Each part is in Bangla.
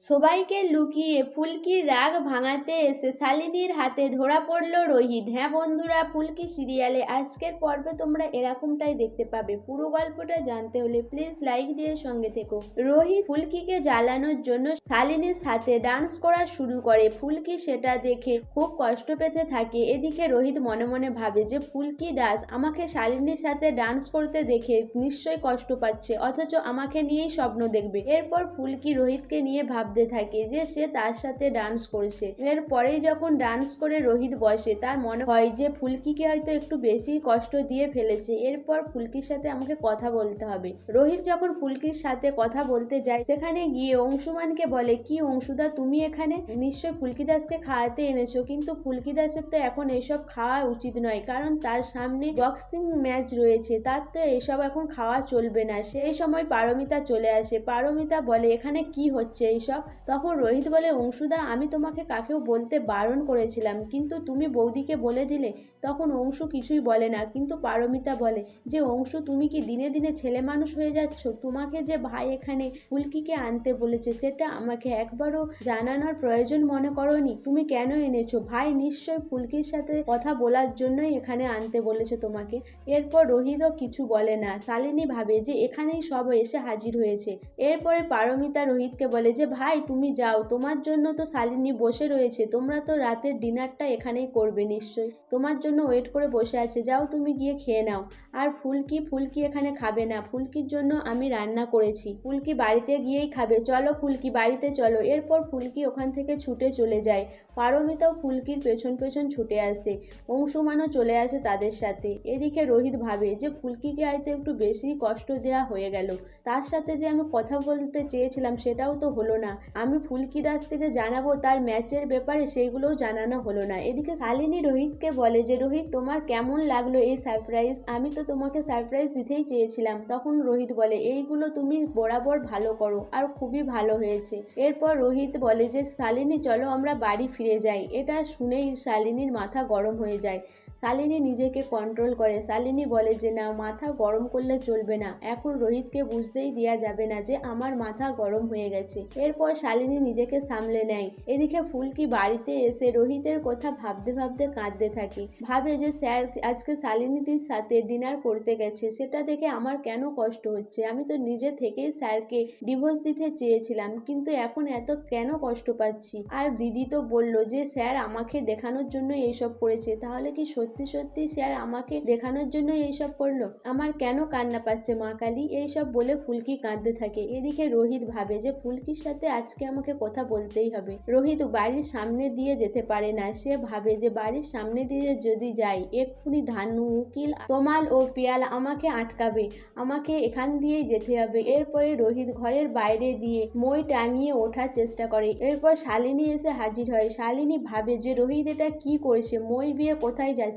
সবাইকে লুকিয়ে ফুলকির রাগ ভাঙাতে এসে শালিনীর হাতে ধরা পড়ল রোহিত। হ্যাঁ বন্ধুরা, ফুলকি সিরিয়ালে আজকের পর্বে তোমরা এরকমটাই দেখতে পাবে। পুরো গল্পটা জানতে হলে প্লিজ লাইক দিয়ে সঙ্গে থেকো। রোহিত ফুলকিকে জ্বালানোর জন্য শালিনীর সাথে ডান্স করা শুরু করে। ফুলকি সেটা দেখে খুব কষ্ট পেতে থাকে। এদিকে রোহিত মনে মনে ভাবে যে, ফুলকি দাস, আমাকে শালিনীর সাথে ডান্স করতে দেখে নিশ্চয়ই কষ্ট পাচ্ছে, অথচ আমাকে নিয়েই স্বপ্ন দেখবে। এরপর ফুলকি রোহিতকে নিয়ে ভাবতে থাকে যে সে তার সাথে ডান্স করছে। এরপরেই যখন ডান্স করে রোহিত বসে, তার মনে হয় যে ফুলকিকে হয়তো একটু বেশি কষ্ট দিয়ে ফেলেছে। এরপর ফুলকির সাথে আমাকে কথা বলতে হবে। রোহিত যখন ফুলকির সাথে কথা বলতে যায়, সেখানে গিয়ে অংশুমানকে বলে, কি অংশুদা, তুমি এখানে? নিশ্চয় ফুলকি দাসকে খাওয়াতে এনেছো। কিন্তু ফুলকি দাসের তো এখন এসব খাওয়া উচিত নয়। কারণ তার সামনে বক্সিং ম্যাচ রয়েছে। তার তো এসব এখন খাওয়া চলবে না। সেই সময় পারমিতা চলে আসে। পারমিতা বলে, এখানে কি হচ্ছে এইসব? তখন রোহিত বলে, অংশুদা, আমি তোমাকে কাকেও বলতে বারণ করেছিলাম, কিন্তু তুমি বৌদিকে বলে দিলে, তখন অংশু কিছুই বলে না। কিন্তু পারমিতা বলে, যে অংশু, তুমি কি দিনে দিনে ছেলে মানুষ হয়ে যাচ্ছ? তোমাকে যে ভাই এখানে ফুলকিকে আনতে বলেছে, সেটা আমাকে একবারও জানানোর প্রয়োজন মনে করনি। তুমি কেন এনেছো? ভাই নিশ্চয় ফুলকির সাথে কথা বলার জন্যই এখানে আনতে বলেছে তোমাকে। এরপর রোহিতও কিছু বলে না। শালিনী ভাবে যে এখানেই সব এসে হাজির হয়েছে। এরপরে পারমিতা রোহিতকে বলে যে, ভাই তুমি যাও। তোমার জন্য তো শালিনী বসে রয়েছে। তোমরা তো রাতের ডিনারটা এখানেই করবে নিশ্চয়ই। তোমার জন্য ওয়েট করে বসে আছে। যাও তুমি গিয়ে খেয়ে নাও। আর ফুলকি ফুলকি এখানে খাবে না। ফুলকির জন্য আমি রান্না করেছি। ফুলকি বাড়িতে গিয়েই খাবে। চলো ফুলকি, বাড়িতে চলো। এরপর ফুলকি ওখান থেকে ছুটে চলে যায়। পারমিতাও ফুলকির পেছন পেছন ছুটে আসে, অংশুমানও চলে আসে তাদের সাথে। এদিকে রোহিত ভাবে যে ফুলকিকে হয়তো একটু বেশি কষ্ট দেওয়া হয়ে গেল, তার সাথে যে আমি কথা বলতে চেয়েছিলাম সেটাও তো হলো না। আমি ফুলকি দাসকে যে জানাব তার ম্যাচের ব্যাপারে সেইগুলোও জানানো হলো না। এদিকে শালিনী রোহিতকে বলে যে, রোহিত, তোমার কেমন লাগল এই সারপ্রাইজ আমি তো তোমাকে সারপ্রাইজ দিতেই চেয়েছিলাম। তখন রোহিত বলে, এইগুলো তুমি বরাবর ভালো করো, আর খুবই ভালো হয়েছে। এরপর রোহিত বলে যে, শালিনী, চলো আমরা বাড়ি ফিরে যাই এটা শুনেই শালিনীর মাথা গরম হয়ে যায়। শালিনী নিজেকে কন্ট্রোল করে। শালিনী বলে যে, না, মাথা গরম করলে চলবে না। এখন রোহিতকে বুঝতেই দেওয়া যাবে না যে, আমার মাথা গরম হয়ে গেছে। এরপর শালিনী নিজেকে সামলে নেয়। এদিকে ফুলকি বাড়িতে এসে রোহিতের কথা ভাবতে ভাবতে কাঁদতে থাকে। ভাবে যে, স্যার, আজকে শালিনীদির সাথে ডিনার করতে গেছে। সেটা দেখে আমার কেন কষ্ট হচ্ছে? আমি তো নিজে থেকেই স্যারকে ডিভোর্স দিতে চেয়েছিলাম, কিন্তু এখন এত কেন কষ্ট পাচ্ছি? আর দিদি তো বলল যে, স্যার, আমাকে দেখানোর জন্য এইসব করেছে। তাহলে কি সত্যি সত্যি সত্যি স্যার আমাকে দেখানোর জন্য এইসব করল। আমার কেন কান্না পাচ্ছে মা কালী? এইসব বলে ফুলকি কাঁদতে থাকে। এদিকে রোহিত ভাবে যে ফুলকির সাথে আজকে আমাকে কথা বলতেই হবে। রোহিত বাড়ির সামনে দিয়ে যেতে পারে না। সে ভাবে যে বাড়ির সামনে দিয়ে যদি যাই, এক্ষুনি ধানু, উকিল, তোমাল ও পিয়াল আমাকে আটকাবে। আমাকে এখান দিয়েই যেতে হবে। এরপরে রোহিত ঘরের বাইরে দিয়ে মই টাঙিয়ে ওঠার চেষ্টা করে। এরপর শালিনী এসে হাজির হয়। শালিনী ভাবে যে রোহিত এটা কি করেছে, মই বিয়ে কোথায় যাচ্ছে?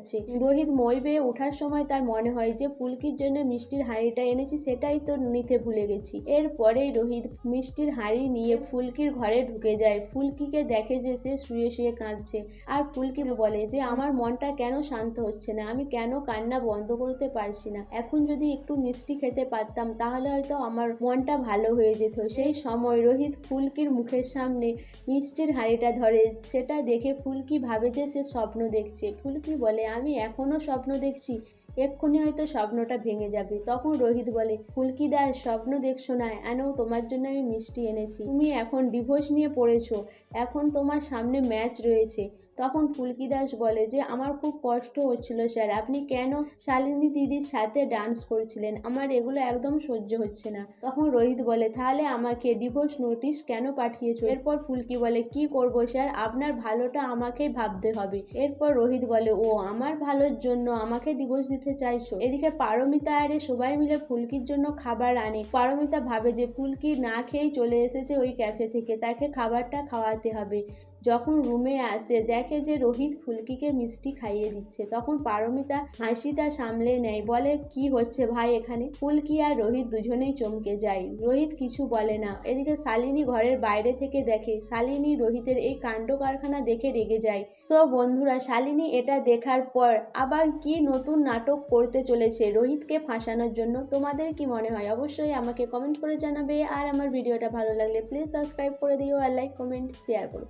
রোহিত মই বেয়ে ওঠার সময় তার মনে হয় যে ফুলকির জন্য মিষ্টির হাঁড়িটা এনেছি, সেটাই তো নিতে ভুলে গেছি। এরপরেই রোহিত মিষ্টির হাঁড়ি নিয়ে ফুলকির ঘরে ঢুকে যায়। ফুলকিকে দেখে যে সে শুয়ে শুয়ে কাঁদছে। আর ফুলকি বলে যে, আমার মনটা কেন শান্ত হচ্ছে না? আমি কেন কান্না বন্ধ করতে পারছি না? এখন যদি একটু মিষ্টি খেতে পারতাম, তাহলে হয়তো আমার মনটা ভালো হয়ে যেত। সেই সময় রোহিত ফুলকির মুখের সামনে মিষ্টির হাঁড়িটা ধরে। সেটা দেখে ফুলকি ভাবে যে সে স্বপ্ন দেখছে। ফুলকি বলে আমি এখনও স্বপ্ন দেখছি। এক্ষুনি হয়তো স্বপ্নটা ভেঙে যাবে। তখন রোহিত বলে, ফুলকি দাস স্বপ্ন দেখছ না? এনো তোমার জন্য আমি মিষ্টি এনেছি। তুমি এখন ডিভোর্স নিয়ে পড়েছো। এখন তোমার সামনে ম্যাচ রয়েছে। তখন ফুলকি দাস বলে যে, আমার খুব কষ্ট হচ্ছিল, স্যার। আপনি কেন শালিনী দিদির সাথে ডান্স করছিলেন? আমার এগুলো একদম সহ্য হচ্ছে না। তখন রোহিত বলে, তাহলে আমাকে ডিভোর্স নোটিশ কেন পাঠিয়েছো? এরপর ফুলকি বলে, কি করব, স্যার? আপনার ভালোটা আমাকেই ভাবতে হবে। এরপর রোহিত বলে, ও, আমার ভালোর জন্য আমাকে ডিভোর্স দিতে চাইছো? এদিকে পারমিতা আরে সবাই মিলে ফুলকির জন্য খাবার আনে। পারমিতা ভাবে যে ফুলকি না খেয়েই চলে এসেছে ওই ক্যাফে থেকে। তাকে খাবারটা খাওয়াতে হবে। যখন রুমে আসে, দেখে যে রোহিত ফুলকিকে মিষ্টি খাইয়ে দিচ্ছে, তখন পারমিতা হাসিটা সামলে নেয়, বলে, কি হচ্ছে ভাই এখানে? ফুলকি আর রোহিত দুজনেই চমকে যায়। রোহিত কিছু বলে না। এদিকে শালিনী ঘরের বাইরে থেকে দেখে, শালিনী রোহিতের এই কাণ্ড কারখানা দেখে রেগে যায়। সো বন্ধুরা, শালিনী এটা দেখার পর আবার কি নতুন নাটক করতে চলেছে রোহিতকে ফাঁসানোর জন্য? তোমাদের কি মনে হয়? অবশ্যই আমাকে কমেন্ট করে জানাবে। আর আমার ভিডিওটা ভালো লাগলে প্লিজ সাবস্ক্রাইব করে দিও আর লাইক, কমেন্ট, শেয়ার করো।